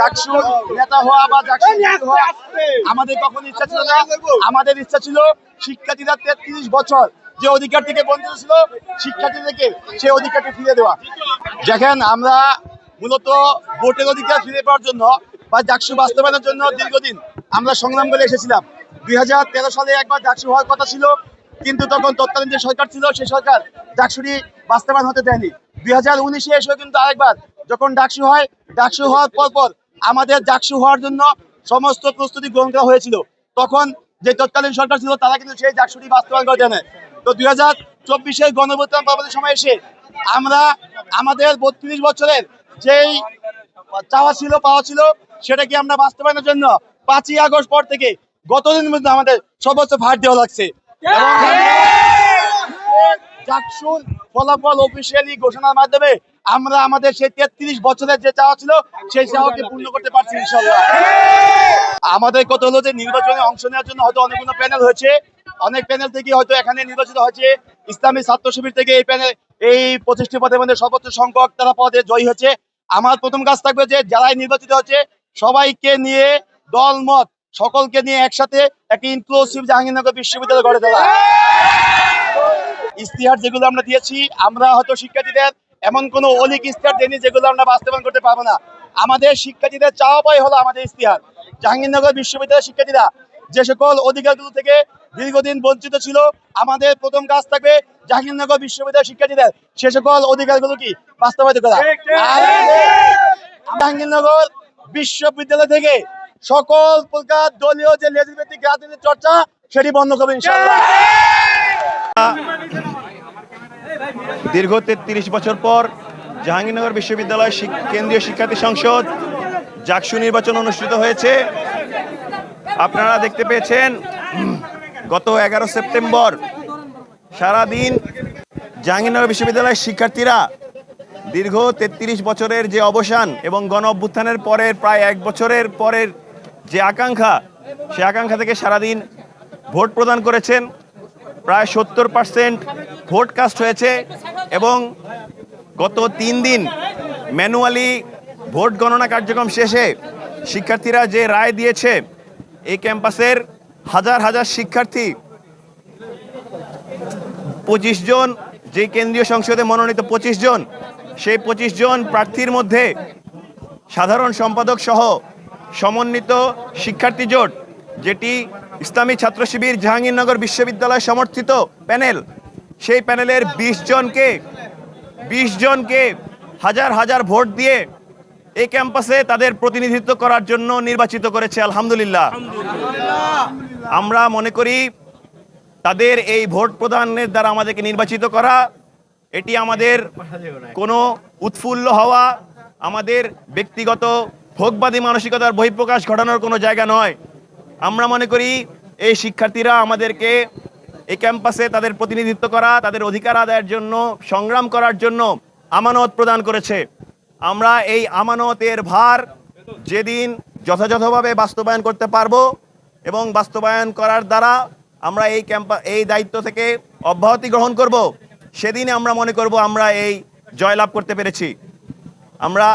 জাকসু নেতা হওয়া বা হওয়া আমাদের কখন ইচ্ছা ছিল না আমাদের ইচ্ছা ছিল শিক্ষার্থীরা তেত্রিশ বছর যে অধিকার থেকে বঞ্চিত ছিল শিক্ষার্থীদেরকে সেই অধিকারটি ফিরে দেওয়া। দেখেন আমরা মূলত ভোটের অধিকার ফিরে পাওয়ার জন্য বা জাকসু বাস্তবায়নের জন্য দীর্ঘদিন আমরা সংগ্রাম করে এসেছিলাম। দুই হাজার তেরো সালে একবার জাকসু হওয়ার কথা ছিল কিন্তু তখন তৎকালীন যে সরকার ছিল সেই সরকার জাকসুটি বাস্তবায়ন হতে দেয়নি। দুই হাজার উনিশে এসেও কিন্তু আরেকবার যখন ডাকসু হয়, ডাকসু হওয়ার পর পর আমাদের ডাকসু হওয়ার জন্য সমস্ত প্রস্তুতি গ্রহণ করা হয়েছিল। তখন যে তৎকালীন সরকার ছিল, তারা কিন্তু সেই ডাকসুটি বাস্তবায়ন করে দেয় তো দুই হাজার চব্বিশের গণভোটান পরবর্তী সময় এসে আমরা আমাদের বত্রিশ বছরের যেই চাওয়া ছিল, পাওয়া ছিল, সেটাকে আমরা বাস্তবায়নের জন্য পাঁচই আগস্ট পর থেকে গতদিন মধ্যে আমাদের সর্বোচ্চ ভাট দেওয়া লাগছে। চাকসুর ফলাফল অফিসিয়ালি ঘোষণার মাধ্যমে আমরা আমাদের সেই তেত্রিশ বছরের যে চাওয়া ছিল, সেই চাওয়াকে পূর্ণ করতে পারছি ইনশাল্লাহ আমাদের কত হলো যে নির্বাচনে অংশ নেওয়ার জন্য হয়তো অনেকগুলো প্যানেল হয়েছে। অনেক প্যানেল থেকে হয়তো এখানে নির্বাচিত হয়েছে। ইসলামী ছাত্র শিবির থেকে এই প্যানেল, এই পঁচিশটি পদের মধ্যে সর্বোচ্চ সংখ্যক তারা পদে জয়ী হচ্ছে আমার প্রথম কাজ থাকবে যে যারাই নির্বাচিত হচ্ছে সবাইকে নিয়ে দল মত সকলকে নিয়ে একসাথে একটি ইনক্লুসিভ জাহাঙ্গীরনগর বিশ্ববিদ্যালয় গড়ে তোলা। ইস্তিহার যেগুলো আমরা দিয়েছি আমরা হয়তো শিক্ষার্থীদের এমন কোনো অলিক ইস্তিহার দেয়নি যেগুলো আমরা বাস্তবায়ন করতে পারব না। আমাদের শিক্ষার্থীদের চাওয়া পাই হলো আমাদের ইস্তিহার জাহাঙ্গীরনগর বিশ্ববিদ্যালয়ের শিক্ষার্থীরা যে সকল অধিকারগুলো থেকে দীর্ঘদিন বঞ্চিত ছিল আমাদের প্রথম কাজ থাকবে জাহাঙ্গীরনগর বিশ্ববিদ্যালয়ের শিক্ষার্থীদের সে সকল অধিকারগুলো কি বাস্তবায়িত করা। জাহাঙ্গীরনগর বিশ্ববিদ্যালয় থেকে সকল প্রকার দলীয় যে লেজিসলেটিভ রাজনীতির চর্চা সেটি বন্ধ করবে ইনশাআল্লাহ। দীর্ঘ তেত্রিশ বছর পর জাহাঙ্গীরনগর বিশ্ববিদ্যালয় কেন্দ্রীয় শিক্ষার্থী সংসদ জাকসু নির্বাচন অনুষ্ঠিত হয়েছে। আপনারা দেখতে পেয়েছেন, গত এগারো সেপ্টেম্বর সারাদিন জাহাঙ্গীরনগর বিশ্ববিদ্যালয়ের শিক্ষার্থীরা দীর্ঘ তেত্রিশ বছরের যে অবসান এবং গণ অভ্যুত্থানের পরের প্রায় এক বছরের পরের যে আকাঙ্ক্ষা, সে আকাঙ্ক্ষা থেকে সারাদিন ভোট প্রদান করেছেন। প্রায় সত্তর পার্সেন্ট ভোট কাস্ট হয়েছে এবং গত তিন দিন ম্যানুয়ালি ভোট গণনা কার্যক্রম শেষে শিক্ষার্থীরা যে রায় দিয়েছে, এই ক্যাম্পাসের হাজার হাজার শিক্ষার্থী, পঁচিশ জন, যে কেন্দ্রীয় সংসদে মনোনীত পঁচিশ জন, সেই পঁচিশ জন প্রার্থীর মধ্যে সাধারণ সম্পাদক সহ সমন্বিত শিক্ষার্থী জোট, যেটি ইসলামী ছাত্র শিবির জাহাঙ্গীরনগর বিশ্ববিদ্যালয় সমর্থিত প্যানেল। সেই প্যানেলের বিশ জনকে বিশ জনকে হাজার হাজার ভোট দিয়ে এই ক্যাম্পাসে তাদের প্রতিনিধিত্ব করার জন্য নির্বাচিত করেছে আলহামদুলিল্লাহ। আমরা মনে করি তাদের এই ভোট প্রদানের দ্বারা আমাদেরকে নির্বাচিত করা এটি আমাদের কোনো উৎফুল্ল হওয়া আমাদের ব্যক্তিগত ভোগবাদী মানসিকতার বহিঃপ্রকাশ ঘটানোর কোনো জায়গা নয়। আমরা মনে করি এই শিক্ষার্থীরা আমাদেরকে এই ক্যাম্পাসে তাদের প্রতিনিধিত্ব করা, তাদের অধিকার আদায়ের জন্য, সংগ্রাম করার জন্য আমানত প্রদান করেছে। আমরা এই আমানতের ভার যেদিন যথাযথভাবে বাস্তবায়ন করতে পারব এবং বাস্তবায়ন করার দ্বারা আমরা এই ক্যাম্পা, এই দায়িত্ব থেকে অব্যাহতি গ্রহণ করব সেদিনে আমরা মনে করব আমরা এই জয়লাভ করতে পেরেছি। আমরা